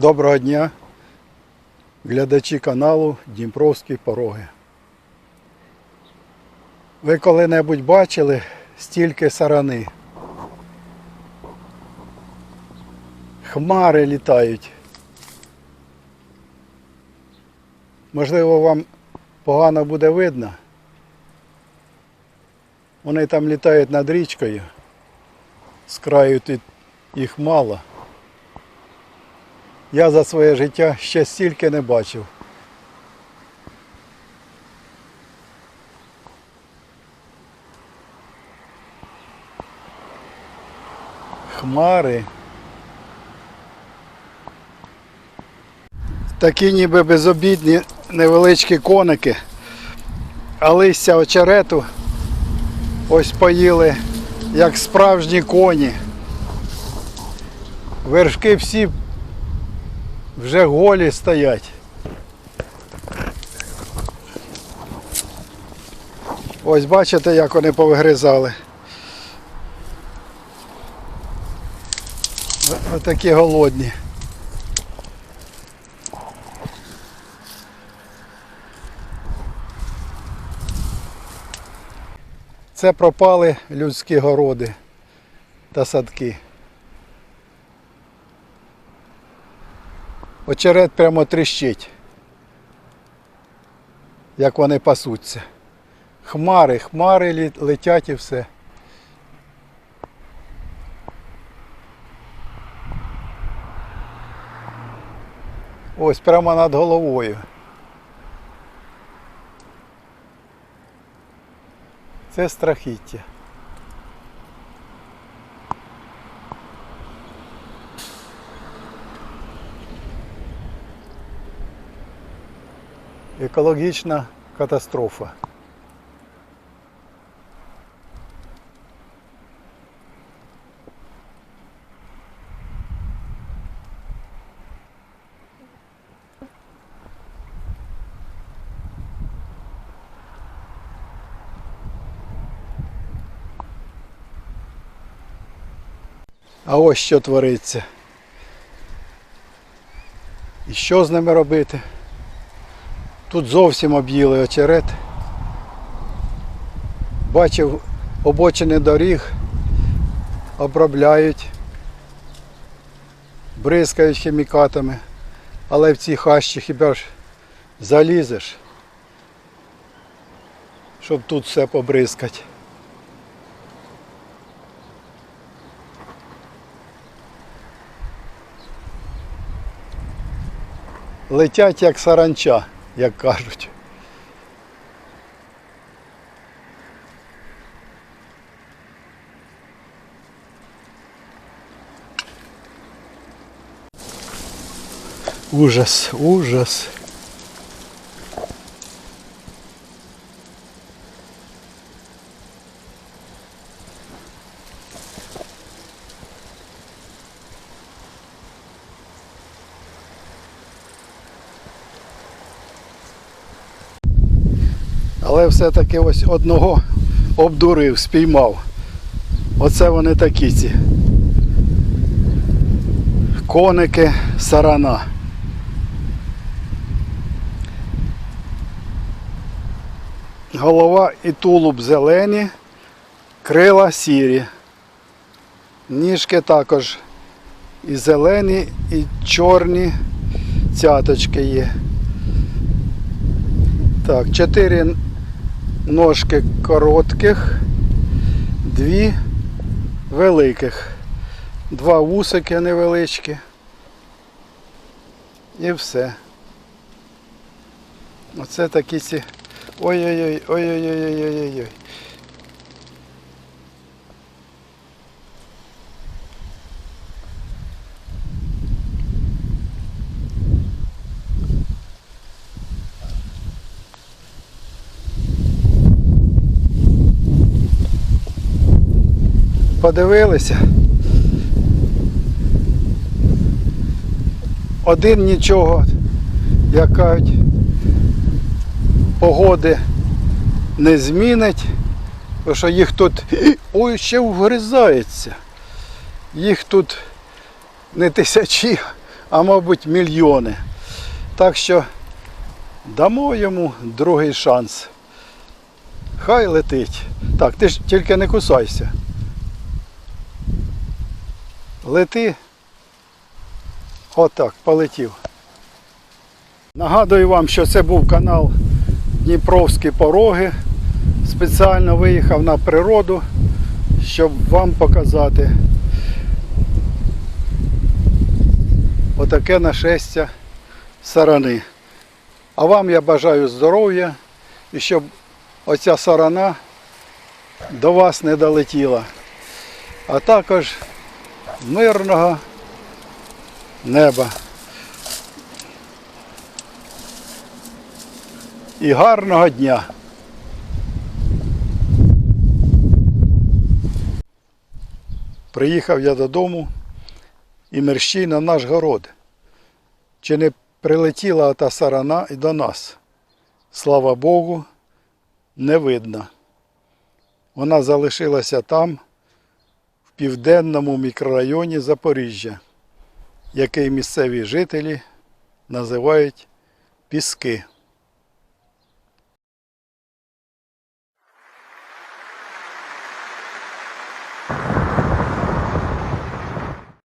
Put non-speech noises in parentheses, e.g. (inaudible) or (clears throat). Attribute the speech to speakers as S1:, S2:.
S1: Доброго дня, глядачі каналу Дніпровські пороги. Ви коли-небудь бачили стільки сарани? Хмари літають. Можливо, вам погано буде видно. Вони там літають над річкою. З краю тут їх мало. Я за своє життя ще стільки не бачив. Хмари. Такі ніби безобідні невеличкі коники, а листя очерету ось поїли, як справжні коні. Вершки всі вже голі стоять. Ось бачите, як вони повигризали. Отакі голодні. Це пропали людські городи та садки. Очерет прямо тріщить, як вони пасуться. Хмари, хмари летять і все. Ось прямо над головою. Це страхіття. Екологічна катастрофа. А ось що твориться. І що з ними робити? Тут зовсім об'їли очерет. Бачив обочини доріг, обробляють, бризкають хімікатами, але в ці хащі хіба ж залізеш, щоб тут все побризкати. Летять як саранча, як кажуть. Ужас, ужас. Але все-таки ось одного обдурив, спіймав. Оце вони такі ці. Коники сарана. Голова і тулуб зелені, крила сірі. Ніжки також і зелені, і чорні цяточки є. Так, чотири ножки коротких, дві великих, два вусики невеличкі. І все. Оце такі ці. Ой-ой-ой, ой-ой-ой-ой-ой-ой. Подивилися. Один нічого, як кажуть, погоди не змінить, тому що їх тут (clears throat) ой, ще вгризається. Їх тут не тисячі, а мабуть мільйони. Так що дамо йому другий шанс. Хай летить. Так, ти ж тільки не кусайся. Лети. Отак, полетів. Нагадую вам, що це був канал Дніпровські пороги. Спеціально виїхав на природу, щоб вам показати отаке нашестя сарани. А вам я бажаю здоров'я і щоб оця сарана до вас не долетіла. А також мирного неба. І гарного дня. Приїхав я додому і мерщій на наш город. Чи не прилетіла та сарана і до нас? Слава Богу, не видно. Вона залишилася там, південному мікрорайоні Запоріжжя, який місцеві жителі називають Піски.